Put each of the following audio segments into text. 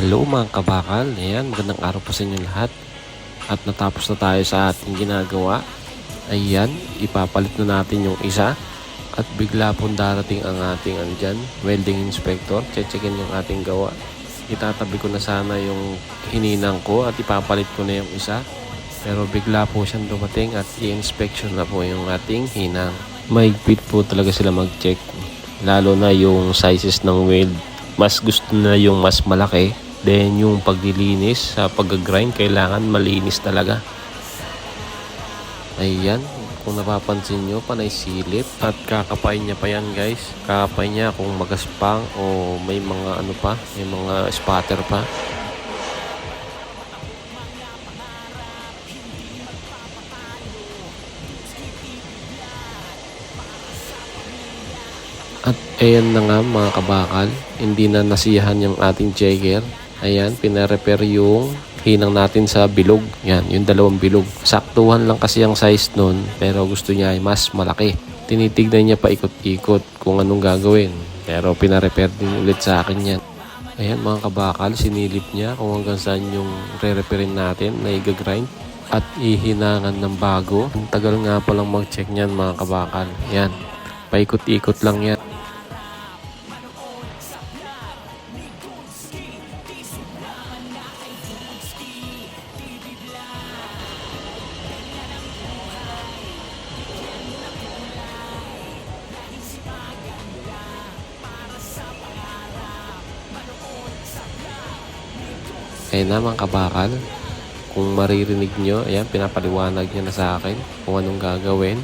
Hello mga kabakal, ayan, magandang araw po sa inyo lahat. At natapos na tayo sa ating ginagawa. Ayan, ipapalit na natin yung isa. At bigla pong darating ang ating andyan, welding inspector. Checkin yung ating gawa. Itatabi ko na sana yung hininang ko at ipapalit ko na yung isa. Pero bigla po siyang dumating at i-inspection na po yung ating hinang. Mahigpit po talaga sila mag-check. Lalo na yung sizes ng weld mas gusto na yung mas malaki. Then yung paglilinis sa pag-grind kailangan malinis talaga. Ayan, kung napapansin nyo, panay silip at kakapay niya pa yan guys. Kakapay niya kung magaspang o may mga ano pa, may mga spatter pa. At ayan na nga mga kabakal, hindi na nasiyahan yung ating checker. Ayan, pinarepair yung hinang natin sa bilog. Yan, yung dalawang bilog. Saktuhan lang kasi ang size nun, pero gusto niya ay mas malaki. Tinitignan niya pa ikot-ikot kung anong gagawin. Pero pinarepair din ulit sa akin yan. Ayan mga kabakal, sinilip niya kung hanggang saan yung re-repairin natin na i-grind at ihinangan ng bago. Ang tagal nga palang mag-check niyan mga kabakal. Yan, paikot-ikot lang yan. Ayun na mga kabakal. Kung maririnig nyo, ayan, pinapaliwanag niya na sa akin kung anong gagawin.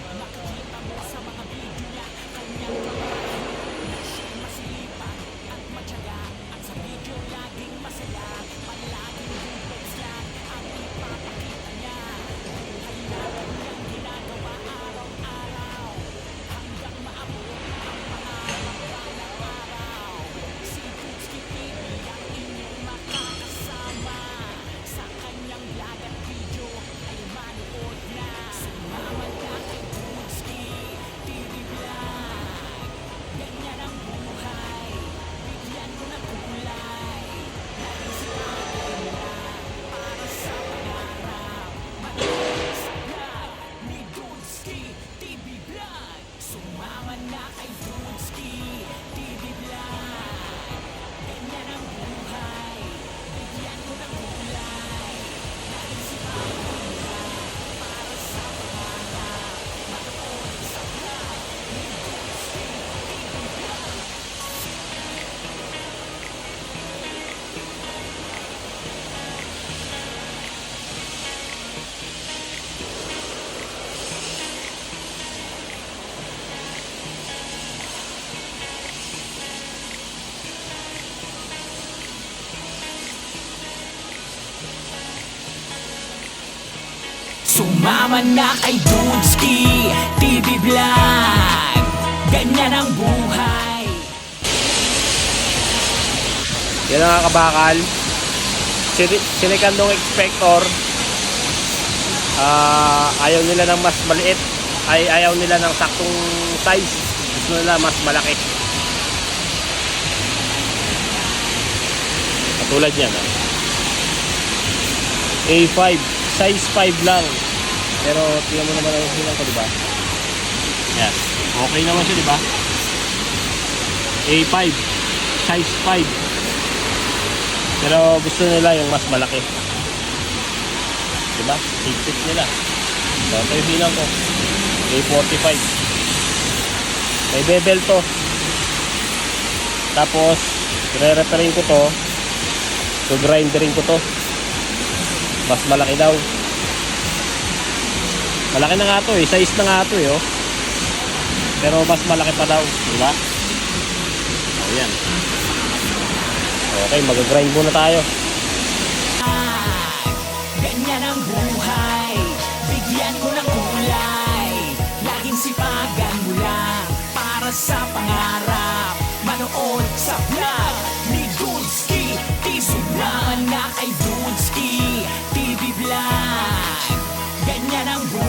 Sumama na kay Dudski TV Vlog Ganyan ang buhay Yan ang kabakal. Sin- Sinikandong inspector. Ah, ayaw nila ng mas maliit. Ay ayaw nila ng saktong size. Gusto nila mas malaki. Katulad yan. ah. A5. Size 5 lang. Pero tingnan mo naman ang silang ko, di ba? Yan. Okay naman siya, di ba? A5. Size 5. Pero gusto nila yung mas malaki. Diba? Higpit nila. So, ito yung bilang ko. A45. May bevel to. Tapos, re-repairin ko to. So, grinderin ko to. Mas malaki daw. Malaki na nga to eh. Size na nga to eh. Oh. Pero mas malaki pa daw. Diba? O, yan. Okay, mag-grind muna tayo. Ganyan ang buhay Bigyan ko ng kulay Laging sipagan mo lang Para sa pangarap Manood sa vlog Ni Dudski Sumama na kay Dudski TV Vlog Ganyan ang buhay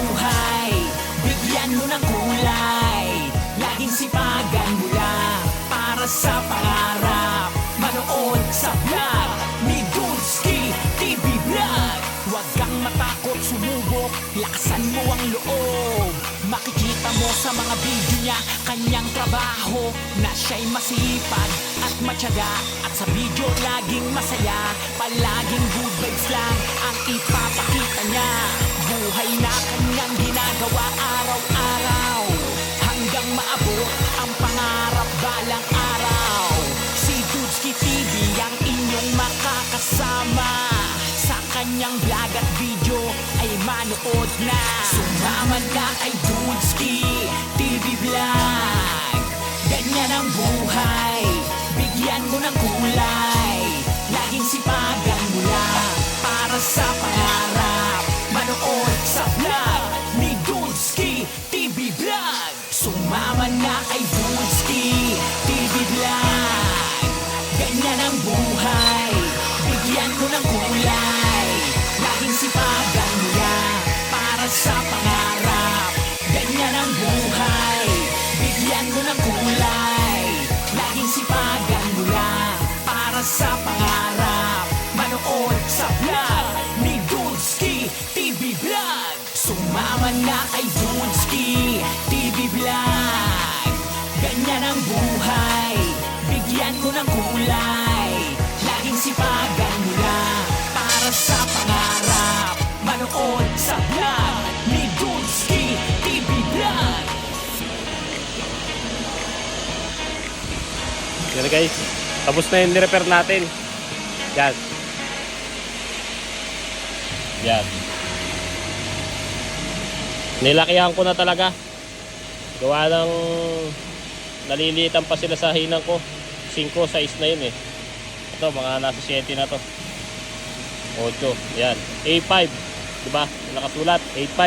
Lakasan mo ang loob. Makikita mo sa mga video niya Kanyang trabaho. Na siya'y masipag at matyaga. At sa video laging masaya. Palaging good vibes lang Ang ipapakita kanyang vlog at video ay manood na. Sumama na kay Dudski TV Vlog. Ganyan ang buhay. Bigyan mo ng kulay. Laging sipagan mo lang Para sa pangarap. Manood sa vlog Ni Dudski TV Vlog. Sumama na kay Dudski TV Vlog. Ganyan ang buhay. Bigyan ko ng kulay na kay Dudski TV Vlog Ganyan ang buhay Bigyan ko ng kulay Laging sipagan mo lang Para sa pangarap Manood sa vlog Ni Dudski TV Vlog Yan guys, tapos na yung nirepair natin. Yan. Yan. Nilakihan ko na talaga. Gawa ng nalilitan pa sila sa hinang ko. 5, 6 na yun eh. Ito, mga nasa 7 na to. 8. Yan. A5. Diba? Nakasulat. A5.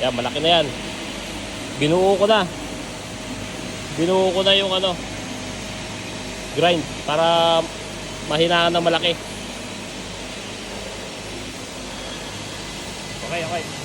Yan, malaki na yan. Binuo ko na. Binuo ko na yung ano, grind para mahinaan ng malaki. Okay, okay.